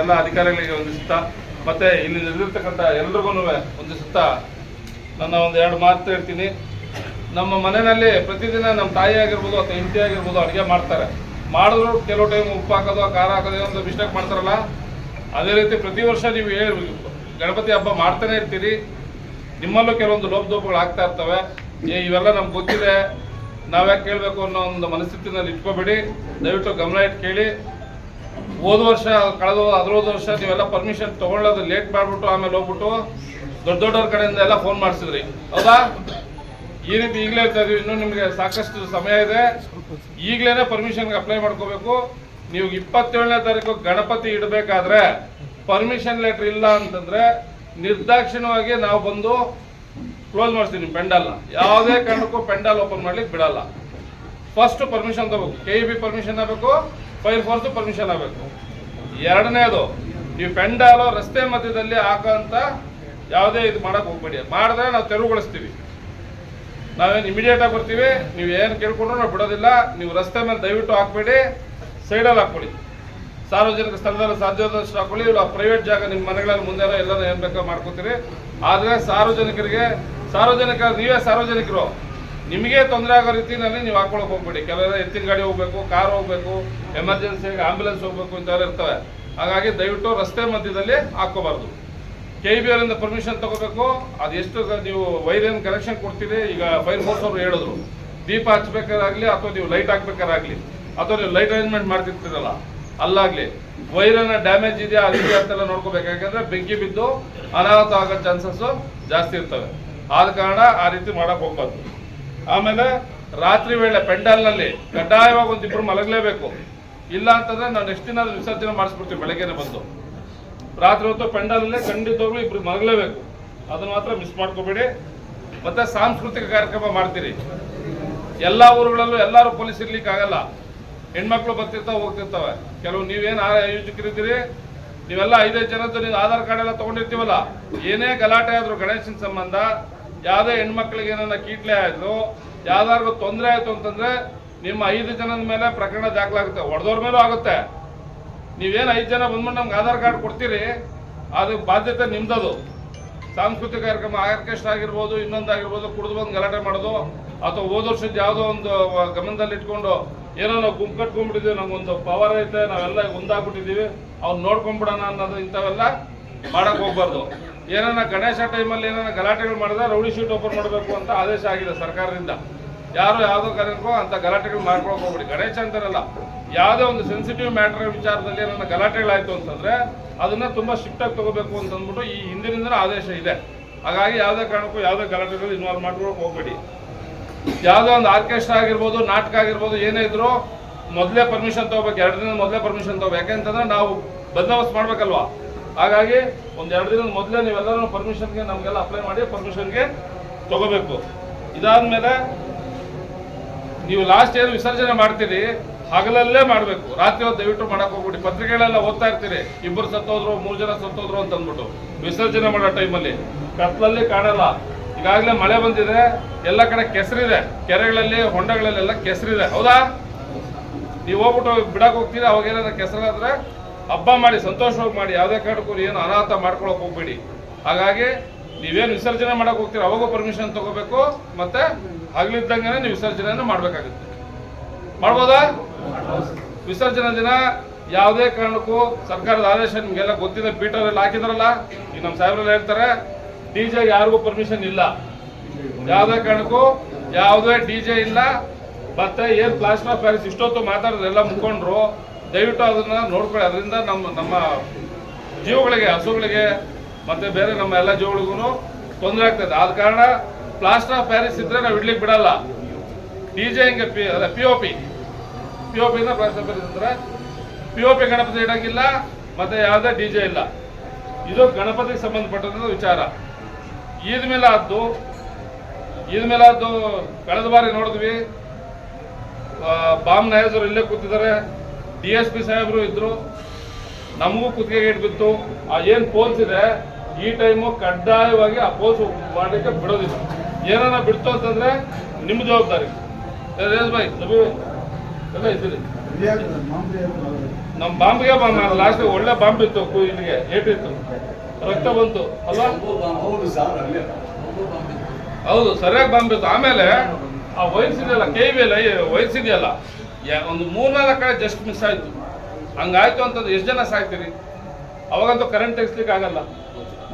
ಎಲ್ಲ ಅಧಿಕಾರಿಗಳಿಗೆ ವಂದಿಸುತ್ತಾ ಮತ್ತೆ ಇಲ್ಲಿ ನಿಲ್ಲಿರ್ತಕ್ಕಂಥ ಎಲ್ರಿಗೂ ವಂದಿಸುತ್ತಾ ನನ್ನ ಒಂದು ಎರಡು ಮಾತು ಹೇಳ್ತೀನಿ. ನಮ್ಮ ಮನೆಯಲ್ಲಿ ಪ್ರತಿದಿನ ನಮ್ಮ ತಾಯಿ ಆಗಿರ್ಬೋದು ಅಥವಾ ಹೆಂಡತಿ ಆಗಿರ್ಬೋದು ಅಡುಗೆ ಮಾಡ್ತಾರೆ. ಮಾಡಿದ್ರು ಕೆಲವು ಟೈಮ್ ಉಪ್ಪು ಹಾಕೋದು ಖಾರ ಹಾಕೋದು ಒಂದು ಮಿಸ್ಟೇಕ್ ಮಾಡ್ತಾರಲ್ಲ, ಅದೇ ರೀತಿ ಪ್ರತಿ ವರ್ಷ ನೀವು ಹೇಳಿ ಗಣಪತಿ ಹಬ್ಬ ಮಾಡ್ತಾನೆ ಇರ್ತೀರಿ. ನಿಮ್ಮಲ್ಲೂ ಕೆಲವೊಂದು ಲೋಪದೋಪಗಳು ಆಗ್ತಾ ಇರ್ತವೆ. ಏ, ಇವೆಲ್ಲ ನಮ್ಗೆ ಗೊತ್ತಿದೆ. ನಾವ್ಯಾಕೆ ಕೇಳಬೇಕು ಅನ್ನೋ ಒಂದು ಮನಸ್ಥಿತಿನಲ್ಲಿ ಇಟ್ಕೋಬೇಡಿ. ದಯವಿಟ್ಟು ಗಮನ ಇಟ್ಟು ಕೇಳಿ ಹೋದ ವರ್ಷ, ಕಳೆದ ಹದಿನೈದು ಹೋದ ವರ್ಷ ನೀವೆಲ್ಲ ಪರ್ಮಿಷನ್ ತಗೊಳ್ಳೋದು ಲೇಟ್ ಮಾಡಿಬಿಟ್ಟು ಆಮೇಲೆ ಹೋಗ್ಬಿಟ್ಟು ದೊಡ್ಡ ದೊಡ್ಡವ್ರ ಕಡೆಯಿಂದ ಎಲ್ಲ ಫೋನ್ ಮಾಡಿಸಿದ್ರಿ. ಹೌದಾ? ಈ ರೀತಿ ಈಗಲೇ ಹೇಳ್ತಾ ಇದೀವಿ, ಇನ್ನೂ ನಿಮಗೆ ಸಾಕಷ್ಟು ಸಮಯ ಇದೆ. ಈಗಲೇ ಪರ್ಮಿಷನ್ಗೆ ಅಪ್ಲೈ ಮಾಡ್ಕೋಬೇಕು. ನೀವು ಇಪ್ಪತ್ತೇಳನೇ ತಾರೀಕು ಗಣಪತಿ ಇಡಬೇಕಾದ್ರೆ ಪರ್ಮಿಷನ್ ಲೆಟರ್ ಇಲ್ಲ ಅಂತಂದ್ರೆ ನಿರ್ದಾಕ್ಷಿಣ್ಯವಾಗಿ ನಾವು ಬಂದು ಕ್ಲೋಸ್ ಮಾಡ್ತೀವಿ ಪೆಂಡಲ್ನ. ಯಾವುದೇ ಕಾರಣಕ್ಕೂ ಪೆಂಡಲ್ ಓಪನ್ ಮಾಡ್ಲಿಕ್ಕೆ ಬಿಡಲ್ಲ. ಫಸ್ಟ್ ಪರ್ಮಿಷನ್ ತಗೋಬೇಕು. ಕೆ ಬಿ ಪರ್ಮಿಷನ್ ಆಗಬೇಕು ಫೈರ್ ಫೋರ್ಸ್ ಪರ್ಮಿಷನ್ ಆಗಬೇಕು. ಎರಡನೇದು ನೀವು ಪೆಂಡಾಲು ರಸ್ತೆ ಮಧ್ಯದಲ್ಲಿ ಹಾಕೋಂಥ ಯಾವುದೇ ಇದು ಮಾಡೋಕೆ ಹೋಗ್ಬೇಡಿ. ಮಾಡಿದ್ರೆ ನಾವು ತೆರವುಗೊಳಿಸ್ತೀವಿ. ನಾವೇನು ಇಮಿಡಿಯೇಟ್ ಆಗಿ ಬರ್ತೀವಿ, ನೀವು ಏನು ಕೇಳ್ಕೊಂಡ್ರು ನಾವು ಬಿಡೋದಿಲ್ಲ. ನೀವು ರಸ್ತೆ ಮೇಲೆ ದಯವಿಟ್ಟು ಹಾಕ್ಬೇಡಿ. ಸೈಡಲ್ಲಿ ಹಾಕ್ಕೊಳ್ಳಿ. ಸಾರ್ವಜನಿಕ ಸ್ಥಳದಲ್ಲಿ ಸಾಧ್ಯವಾದಷ್ಟು ಹಾಕೊಳ್ಳಿ ಇಲ್ಲ ಪ್ರೈವೇಟ್ ಜಾಗ ನಿಮ್ಮ ಮನೆಗಳಲ್ಲಿ ಮುಂದೆ ಎಲ್ಲರೂ ಏನು ಬೇಕೋ ಮಾಡ್ಕೋತೀರಿ. ಆದರೆ ಸಾರ್ವಜನಿಕರಿಗೆ, ಸಾರ್ವಜನಿಕ, ನೀವೇ ಸಾರ್ವಜನಿಕರು. ನಿಮಗೆ ತೊಂದರೆ ಆಗೋ ರೀತಿಯಲ್ಲಿ ನೀವು ಹಾಕೊಳಕ್ ಹೋಗ್ಬೇಡಿ. ಕೆಲವೆಲ್ಲ ಎತ್ತಿನ ಗಾಡಿ ಹೋಗ್ಬೇಕು, ಕಾರ್ ಹೋಗ್ಬೇಕು ಎಮರ್ಜೆನ್ಸಿಗೆ ಆಂಬ್ಯುಲೆನ್ಸ್ ಹೋಗ್ಬೇಕು ಇಂಥವ್ರು ಇರ್ತವೆ ಹಾಗಾಗಿ ದಯವಿಟ್ಟು ರಸ್ತೆ ಮಧ್ಯದಲ್ಲಿ ಹಾಕೋಬಾರ್ದು ಕೆ ಬಿ ಅವರಿಂದ ಪರ್ಮಿಷನ್ ತಗೋಬೇಕು. ಅದು ಎಷ್ಟು ನೀವು ವೈರ್ ಕನೆಕ್ಷನ್ ಕೊಡ್ತೀರಿ? ಈಗ ಫೈರ್ ಫೋರ್ಸ್ ಅವರು ಹೇಳಿದ್ರು. ದೀಪ ಹಚ್ಬೇಕಾರಾಗ್ಲಿ ಅಥವಾ ನೀವು ಲೈಟ್ ಹಾಕ್ಬೇಕಾರಾಗ್ಲಿ ಅಥವಾ ನೀವು ಲೈಟ್ ಅರೇಂಜ್ಮೆಂಟ್ ಮಾಡ್ತಿರ್ತೀರಲ್ಲ, ಅಲ್ಲಾಗ್ಲಿ. ವೈರನ್ನ ಡ್ಯಾಮೇಜ್ ಇದೆಯಾ, ಅದೇ ಅಂತೆಲ್ಲ ನೋಡ್ಕೋಬೇಕು. ಯಾಕಂದ್ರೆ ಬೆಂಕಿ ಬಿದ್ದು ಅನಾಹುತ ಆಗೋ ಚಾನ್ಸಸ್ಸು ಜಾಸ್ತಿ ಇರ್ತವೆ. ಆದ ಕಾರಣ ಆ ರೀತಿ ಮಾಡೋಕ್ಕೆ ಹೋಗ್ಬಾರ್ದು. ಆಮೇಲೆ ರಾತ್ರಿ ವೇಳೆ ಪೆಂಡಲ್ನಲ್ಲಿ ಕಡ್ಡಾಯವಾಗಿ ಒಂದಿಬ್ಬರು ಮಲಗಲೇಬೇಕು. ಇಲ್ಲ ಅಂತಂದ್ರೆ ನಾವು ನೆಕ್ಸ್ಟ್ ದಿನ ವಿಸರ್ಜನೆ ಮಾಡಿಸ್ಬಿಡ್ತೀವಿ ಬೆಳಗ್ಗೆನೆ ಬಂದು. ರಾತ್ರಿ ಹೊತ್ತು ಪೆಂಡಾಲಲ್ಲೇ ಖಂಡಿತವಾಗ್ಲೂ ಇಬ್ರು ಮಲಗಲೇಬೇಕು. ಅದನ್ನ ಮಾತ್ರ ಮಿಸ್ ಮಾಡ್ಕೋಬೇಡಿ. ಮತ್ತೆ ಸಾಂಸ್ಕೃತಿಕ ಕಾರ್ಯಕ್ರಮ ಮಾಡ್ತೀರಿ. ಎಲ್ಲಾ ಊರುಗಳಲ್ಲೂ ಎಲ್ಲರೂ ಪೊಲೀಸ್ ಇರ್ಲಿಕ್ಕೆ ಆಗಲ್ಲ ಹೆಣ್ಮಕ್ಳು ಬರ್ತಿರ್ತಾವೆ ಹೋಗ್ತಿರ್ತಾವೆ. ಕೆಲವು ನೀವೇನು ಆಯೋಜಕರಿದ್ದೀರಿ? ನೀವೆಲ್ಲ ಐದೈದು ಜನದ್ದು ನೀವು ಆಧಾರ್ ಕಾರ್ಡ್ ಎಲ್ಲ ತಗೊಂಡಿರ್ತೀವಲ್ಲ. ಏನೇ ಗಲಾಟೆ ಆದರೂ ಗಣೇಶನ ಸಂಬಂಧ ಯಾವುದೇ ಹೆಣ್ಮಕ್ಳಿಗೆ ಏನಾರ ಕೀಟ್ಲೆ ಆಯಿತು ಯಾವ್ದಾದ್ರು ತೊಂದರೆ ಆಯ್ತು ಅಂತಂದ್ರೆ ನಿಮ್ಮ ಐದು ಜನದ ಮೇಲೆ ಪ್ರಕರಣ ದಾಖಲಾಗುತ್ತೆ. ಹೊಡೆದವ್ರ ಮೇಲೂ ಆಗುತ್ತೆ. ನೀವೇನು ಐದು ಜನ ಬಂದ್ಬಿಟ್ಟು ನಮ್ಗೆ ಆಧಾರ್ ಕಾರ್ಡ್ ಕೊಡ್ತೀರಿ? ಅದು ಬಾಧ್ಯತೆ ನಿಮ್ದದು. ಸಾಂಸ್ಕೃತಿಕ ಕಾರ್ಯಕ್ರಮ ಆರ್ಕೆಸ್ಟ್ರಾ ಆಗಿರ್ಬೋದು ಇನ್ನೊಂದಾಗಿರ್ಬೋದು ಕುಡಿದು ಬಂದು ಗಲಾಟೆ ಮಾಡೋದು, ಅಥವಾ ಹೋದ ವರ್ಷದ ಯಾವುದೋ ಒಂದು ಗಮನದಲ್ಲಿ ಇಟ್ಕೊಂಡು ಏನೋ ನಾವು ಗುಂಪು ಕಟ್ಕೊಂಡ್ಬಿಟ್ಟಿದ್ದೀವಿ ನಮ್ಗೊಂದು ಪವರ್ ಐತೆ, ನಾವೆಲ್ಲ ಒಂದಾಗ್ಬಿಟ್ಟಿದ್ದೀವಿ ಅವ್ನು ನೋಡ್ಕೊಂಡ್ಬಿಡೋಣ ಅನ್ನೋದು ಇಂಥವೆಲ್ಲ ಮಾಡೋಕ್ಕೆ ಹೋಗ್ಬಾರ್ದು. ಏನಾನ ಗಣೇಶ ಟೈಮಲ್ಲಿ ಏನನ್ನ ಗಲಾಟೆಗಳು ಮಾಡಿದ್ರೆ ರೌಡಿ ಶೀಟ್ ಓಪನ್ ಮಾಡಬೇಕು ಅಂತ ಆದೇಶ ಆಗಿದೆ ಸರ್ಕಾರದಿಂದ. ಯಾರು ಯಾವುದೋ ಕಾರಣಕ್ಕೂ ಅಂತ ಗಲಾಟೆಗಳು ಮಾಡ್ಕೊಳಕ್ ಹೋಗ್ಬಿಡಿ. ಗಣೇಶ ಅಂತಾರಲ್ಲ, ಯಾವುದೇ ಒಂದು ಸೆನ್ಸಿಟಿವ್ ಮ್ಯಾಟರ್ ವಿಚಾರದಲ್ಲಿ ಏನಾರ ಗಲಾಟೆಗಳಾಯ್ತು ಅಂತಂದ್ರೆ ಅದನ್ನ ತುಂಬಾ ಸ್ಟ್ರಿಕ್ಟ್ ಆಗಿ ತಗೋಬೇಕು ಅಂತ ಅಂದ್ಬಿಟ್ಟು ಈ ಹಿಂದಿನಿಂದ ಆದೇಶ ಇದೆ. ಹಾಗಾಗಿ ಯಾವುದೇ ಕಾರಣಕ್ಕೂ ಯಾವುದೇ ಗಲಾಟೆಗಳು ಇನ್ವಾಲ್ವ್ ಮಾಡ್ಕೊಳಕ್ ಹೋಗ್ಬೇಡಿ. ಯಾವುದೋ ಒಂದು ಆರ್ಕೆಸ್ಟ್ರಾ ಆಗಿರ್ಬೋದು, ನಾಟಕ ಆಗಿರ್ಬೋದು, ಏನೇ ಇದ್ರು ಮೊದಲೇ ಪರ್ಮಿಷನ್ ತಗೋಬೇಕು. ಎರಡು ದಿನ ಮೊದಲೇ ಪರ್ಮಿಷನ್ ತಗೋಬೇಕು. ಯಾಕೆಂತಂದ್ರೆ ನಾವು ಬಂದೋಬಸ್ತ್ ಮಾಡ್ಬೇಕಲ್ವಾ? ಹಾಗಾಗಿ ಒಂದ್ ಎರಡು ದಿನದ ಮೊದಲೇ ನೀವೆಲ್ಲರೂ ಪರ್ಮಿಷನ್ಗೆ ನಮಗೆಲ್ಲ ಅಪ್ಲೈ ಮಾಡಿ ಪರ್ಮಿಷನ್ಗೆ ತಗೋಬೇಕು. ಇದಾದ್ಮೇಲೆ ನೀವು ಲಾಸ್ಟ್ ಏನು ವಿಸರ್ಜನೆ ಮಾಡ್ತೀರಿ, ಹಗಲಲ್ಲೇ ಮಾಡಬೇಕು. ರಾತ್ರಿ ಹೊತ್ತು ದಯವಿಟ್ಟು ಮಾಡಕ್ ಹೋಗ್ಬಿಡಿ. ಪತ್ರಿಕೆಗಳೆಲ್ಲ ಓದ್ತಾ ಇರ್ತೀರಿ. ಇಬ್ಬರು ಸತ್ತೋದ್ರು, ಮೂರು ಜನ ಸತ್ತೋದ್ರು ಅಂತ ಅಂದ್ಬಿಟ್ಟು ವಿಸರ್ಜನೆ ಮಾಡೋ ಟೈಮಲ್ಲಿ ಕತ್ಲಲ್ಲಿ ಕಾಣಲ್ಲ. ಈಗಾಗಲೇ ಮಳೆ ಬಂದಿದೆ. ಎಲ್ಲ ಕಡೆ ಕೆಸರಿದೆ. ಕೆರೆಗಳಲ್ಲಿ, ಹೊಂಡಗಳಲ್ಲೆಲ್ಲ ಕೆಸರಿದೆ. ಹೌದಾ? ನೀವು ಹೋಗ್ಬಿಟ್ಟು ಬಿಡಕ್ಕೆ ಹೋಗ್ತೀರಾ? ಅವಾಗ ಏನಾದ್ರೆ ಕೆಸರಾದ್ರೆ ಹಬ್ಬ ಮಾಡಿ ಸಂತೋಷವಾಗಿ ಮಾಡಿ ಯಾವುದೇ ಕಾರಣಕ್ಕೂ ಏನು ಅನಾಹುತ ಮಾಡ್ಕೊಳಕ್ ಹೋಗ್ಬೇಡಿ. ಹಾಗಾಗಿ ನೀವೇನು ವಿಸರ್ಜನೆ ಮಾಡಕ್ ಹೋಗ್ತೀರಾ, ಅವಾಗೂ ಪರ್ಮಿಷನ್ ತಗೋಬೇಕು ಮತ್ತೆ ಹಗಲಿದ್ದಂಗೆ ನೀವು ವಿಸರ್ಜನೆಯನ್ನು ಮಾಡ್ಬೇಕಾಗುತ್ತೆ. ಮಾಡ್ಬೋದಾ? ವಿಸರ್ಜನೆ ದಿನ ಯಾವುದೇ ಕಾರಣಕ್ಕೂ ಸರ್ಕಾರದ ಆದೇಶ ನಿಮ್ಗೆಲ್ಲ ಗೊತ್ತಿದೆ ಪೀಠರಲ್ಲಿ ಹಾಕಿದ್ರಲ್ಲ, ಈಗ ನಮ್ಮ ಸಾಹೇಬ್ರೆಲ್ಲ ಹೇಳ್ತಾರೆ, ಡಿ ಜೆ ಯಾರಿಗೂ ಪರ್ಮಿಷನ್ ಇಲ್ಲ. ಯಾವುದೇ ಕಾರಣಕ್ಕೂ ಯಾವುದೇ ಡಿ ಜೆ ಇಲ್ಲ. ಮತ್ತೆ ಏನ್ ಪ್ಲಾಸ್ಟರ್ ಆಫ್ ಪ್ಯಾರಿಸ್ ಇಷ್ಟೊತ್ತು ಮಾತಾಡಿದ್ರೆಲ್ಲ ಮುಖಂಡ್ರು ದಯವಿಟ್ಟು ಅದನ್ನ ನೋಡ್ಕೊಳ್ಳಿ. ಅದರಿಂದ ನಮ್ಮ ನಮ್ಮ ಜೀವಗಳಿಗೆ, ಹಸುಗಳಿಗೆ ಮತ್ತೆ ಬೇರೆ ನಮ್ಮ ಎಲ್ಲ ಜೀವಗಳಿಗೂ ತೊಂದರೆ ಆಗ್ತದೆ. ಆದ ಕಾರಣ ಪ್ಲಾಸ್ಟರ್ ಆಫ್ ಪ್ಯಾರಿಸ್ ಇದ್ರೆ ನಾವು ಇಡ್ಲಿಕ್ಕೆ ಬಿಡಲ್ಲ. ಡಿ ಜೆ ಹಿಂಗೆ ಪಿ ಅದೇ P O P P O ಪಿನ ಪ್ಲಾಸ್ಟರ್ ಆಫ್ ಪ್ಯಾರಿಸ್ ಅಂದ್ರೆ ಪಿ ಒ ಪಿ ಗಣಪತಿ ಇಡಂಗಿಲ್ಲ, ಮತ್ತೆ ಯಾವುದೇ ಡಿ ಜೆ ಇಲ್ಲ. ಇದು ಗಣಪತಿಗೆ ಸಂಬಂಧಪಟ್ಟಂಥ ವಿಚಾರ. ಈದ್ ಮೇಲೆ ಆದ್ದು ಈದ್ ಮೇಲೆ ಆದ್ದು ಕಳೆದ ಬಾರಿ ನೋಡಿದ್ವಿ. ಬಾಮ್ ನಾಯಸರು ಇಲ್ಲೇ ಕೂತಿದ್ದಾರೆ. ಡಿ ಎಸ್ ಪಿ ಸಾಹೇಬರು ಇದ್ರು, ನಮಗೂ ಕುತ್ತಿಗೆಗೆ ಇಟ್ಬಿತ್ತು ಆ ಏನ್ ಪೋಲ್ಸ್ ಇದೆ, ಈ ಟೈಮು ಕಡ್ಡಾಯವಾಗಿ ಆ ಪೋಲ್ಸ್ ಮಾಡಲಿಕ್ಕೆ ಬಿಡೋದಿಲ್ಲ. ಏನಾರ ಬಿಡ್ತು ಅಂತಂದ್ರೆ ನಿಮ್ಮ ಜವಾಬ್ದಾರಿ. ಬಾಯ್ ಎಲ್ಲ ಇದ್ದೀರಿ. ನಮ್ಮ ಬಾಂಬ್ಗೆ ಬಾಂಬ್ ಲಾಸ್ಟ್ ಒಳ್ಳೆ ಬಾಂಬ್ ಇತ್ತು ಇಲ್ಲಿಗೆ ಏಟಿತ್ತು ರಕ್ತ ಬಂತು, ಅಲ್ಲ? ಹೌದು, ಸರಿಯಾಗಿ ಬಾಂಬ್ ಇತ್ತು. ಆಮೇಲೆ ಆ ವಯಸ್ಸಿದೆಯಲ್ಲ ಕೆ ವಯಸ್ಸಿದೆಯಲ್ಲ ವೈರ್ಸ್ ಇದೆಯಲ್ಲ ಯಾ- ಒಂದು ಮೂರ್ನಾಲ್ಕು ಕಡೆ ಜಸ್ಟ್ ಮಿಸ್ ಆಯ್ತು. ಹಂಗಾಯ್ತು ಅಂತಂದ್ರೆ ಎಷ್ಟು ಜನ ಸಾಯ್ತೀರಿ? ಅವಾಗಂತೂ ಕರೆಂಟ್ ತೆಗಿಸ್ಲಿಕ್ಕೆ ಆಗಲ್ಲ.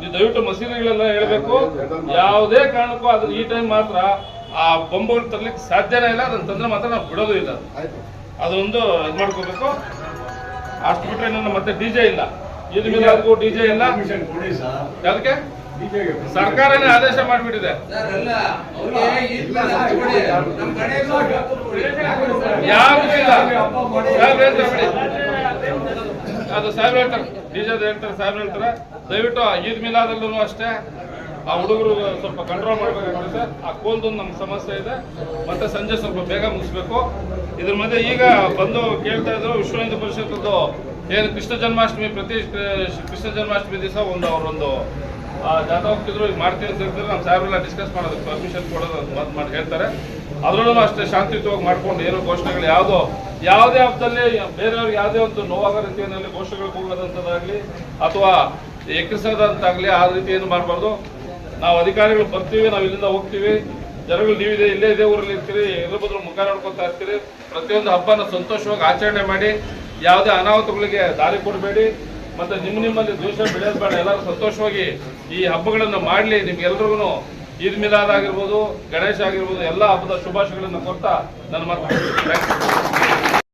ನೀವು ದಯವಿಟ್ಟು ಮಸೀದಿಗಳೆಲ್ಲ ಹೇಳ್ಬೇಕು. ಯಾವುದೇ ಕಾರಣಕ್ಕೂ ಅದು ಈ ಟೈಮ್ ಮಾತ್ರ ಆ ಬೊಂಬುಗಳು ತರ್ಲಿಕ್ಕೆ ಸಾಧ್ಯನೇ ಇಲ್ಲ. ಅದನ್ನ ತಂದ್ರೆ ಮಾತ್ರ ನಾವು ಬಿಡೋದು ಇಲ್ಲ. ಅದೊಂದು ಇದು ಮಾಡ್ಕೋಬೇಕು. ಅಷ್ಟು ಬಿಟ್ಟರೆ ನನ್ನ ಮತ್ತೆ ಡಿಜೆ ಇಲ್ಲ. ಇದು ಅದಕ್ಕೂ ಡಿಜೆ ಇಲ್ಲ. ಅದಕ್ಕೆ ಸರ್ಕಾರನೇ ಆದೇಶ ಮಾಡಿಬಿಟ್ಟಿದೆ. ಸರ್ ಸಾಹೇಬ್ರು ಹೇಳ್ತಾರೆ. ಅದು ಸಾಹೇಬ್ರು ಹೇಳ್ತಾರೆ. ಡಿಜೆದು ಹೇಳ್ತಾರೆ ಸಾಹೇಬ್ರು ಹೇಳ್ತಾರೆ. ದಯವಿಟ್ಟು ಈದ್ ಮಿಲಾದಲ್ಲೂ ಅಷ್ಟೇ. ಆ ಹುಡುಗರು ಸ್ವಲ್ಪ ಕಂಟ್ರೋಲ್ ಮಾಡಬೇಕಾಗುತ್ತೆ ಆ ಕೋಲ್ದು ನಮ್ಮ ಸಮಸ್ಯೆ ಇದೆ. ಮತ್ತೆ ಸಂಜೆ ಸ್ವಲ್ಪ ಬೇಗ ಮುಗಿಸ್ಬೇಕು. ಇದ್ರ ಮಧ್ಯೆ ಈಗ ಬಂದು ಕೇಳ್ತಾ ಇದ್ರು ವಿಶ್ವ ಹಿಂದೂ ಪರಿಷತ್ತದ್ದು ಏನು ಕೃಷ್ಣ ಜನ್ಮಾಷ್ಟಮಿ ಪ್ರತಿ ಕೃಷ್ಣ ಜನ್ಮಾಷ್ಟಮಿ ದಿವಸ ಒಂದು ಅವರೊಂದು ಆ, ಜಾಥಾ ಹೋಗ್ತಿದ್ರು ಈಗ ಮಾಡ್ತೀವಿ ಅಂತ ಹೇಳ್ತಾರೆ. ನಮ್ಮ ಸಾಹೇಬ್ರೆಲ್ಲ ಡಿಸ್ಕಸ್ ಮಾಡೋದು ಪರ್ಮಿಷನ್ ಕೊಡೋದು ಮಾತು ಮಾಡಿ ಹೇಳ್ತಾರೆ. ಅದರಲ್ಲೂ ಅಷ್ಟೇ ಶಾಂತಿಯುತವಾಗಿ ಮಾಡ್ಕೊಂಡು ಏನೋ ಘೋಷಣೆಗಳು ಯಾವುದೋ ಯಾವುದೇ ಹಬ್ಬದಲ್ಲಿ ಬೇರೆಯವ್ರಿಗೆ ಯಾವುದೇ ಒಂದು ನೋವಾಗೋ ರೀತಿಯಲ್ಲಿ ಘೋಷಣೆಗಳು ಕೂಡದಂಥದ್ದಾಗಲಿ ಅಥವಾ ಎಕ್ಕಿಸೋದಂತಾಗಲಿ ಆ ರೀತಿ ಏನು ಮಾಡಬಾರ್ದು. ನಾವು ಅಧಿಕಾರಿಗಳು ಬರ್ತೀವಿ ನಾವು ಇಲ್ಲಿಂದ ಹೋಗ್ತೀವಿ. ಜನಗಳು ನೀವಿದೆ ಇಲ್ಲೇ ಇದೇ ಊರಲ್ಲಿ ಇರ್ತೀರಿ ಎದ್ರ ಬದಲು ಮುಖ ನೋಡ್ಕೊತಾ ಇರ್ತೀರಿ. ಪ್ರತಿಯೊಂದು ಹಬ್ಬನ ಸಂತೋಷವಾಗಿ ಆಚರಣೆ ಮಾಡಿ ಯಾವುದೇ ಅನಾಹುತಗಳಿಗೆ ದಾರಿ ಕೊಡಬೇಡಿ. ಮತ್ತೆ ನಿಮ್ಮ ನಿಮ್ಮಲ್ಲಿ ದೋಷ ಬೆಳೆಯಬೇಡ ಬೇಡ ಎಲ್ಲರೂ ಸಂತೋಷವಾಗಿ ಈ ಹಬ್ಬಗಳನ್ನು ಮಾಡಲಿ, ನಿಮ್ಗೆಲ್ರಿಗೂ ಈದ್ ಮಿಲಾದ್ ಆಗಿರ್ಬೋದು, ಗಣೇಶ ಆಗಿರ್ಬೋದು, ಎಲ್ಲ ಹಬ್ಬದ ಶುಭಾಶಯಗಳನ್ನು ಕೊಡ್ತಾ ನನ್ನ ಮಾತು